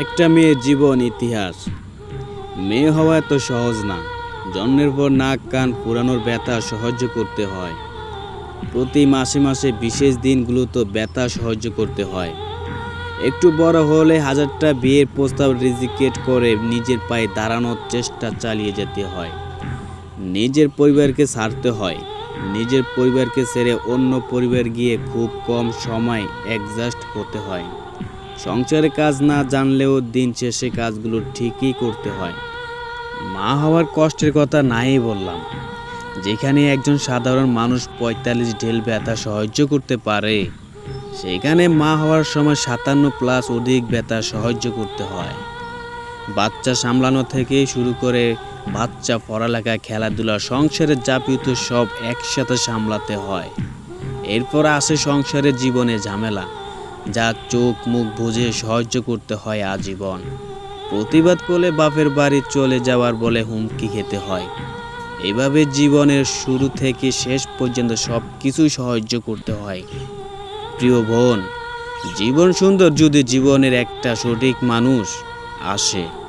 একটা মেয়ের জীবন ইতিহাস। মেয়ে হওয়া এত সহজ না। জন্মের পর নাক, কান পুরানোর ব্যথা সহ্য করতে হয়। প্রতি মাসে মাসে বিশেষ দিনগুলো তো ব্যথা সহ্য করতে হয়। একটু বড় হলে হাজারটা বিয়ের প্রস্তাব রিজিকেট করে নিজের পায়ে দাঁড়ানোর চেষ্টা চালিয়ে যেতে হয়। নিজের পরিবারকে ছাড়তে হয়। নিজের পরিবারকে ছেড়ে অন্য পরিবার গিয়ে খুব কম সময় অ্যাডজাস্ট হতে হয়। সংসারে কাজ না জানলেও দিন শেষে কাজগুলো ঠিকই করতে হয়। মা হওয়ার কষ্টের কথা নাই বললাম। যেখানে একজন সাধারণ মানুষ পঁয়তাল্লিশ ঢেল ব্যথা সহ্য করতে পারে, সেখানে মা হওয়ার সময় সাতান্ন প্লাস অধিক ব্যথা সহ্য করতে হয়। বাচ্চা সামলানো থেকে শুরু করে বাচ্চা পড়ালেখা, খেলাধুলা, সংসারের যাপিত সব একসাথে সামলাতে হয়। এরপর আসে সংসারের জীবনে ঝামেলা। যা চোখ মুখ বুঝে সহ্য করতে হয় আজীবন। প্রতিবাদ করলে বাপের বাড়ি চলে যাওয়ার বলে হুমকি খেতে হয়। এভাবে জীবনের শুরু থেকে শেষ পর্যন্ত সব কিছুই সহ্য করতে হয়। প্রিয় বোন, জীবন সুন্দর যদি জীবনের একটা সঠিক মানুষ আসে।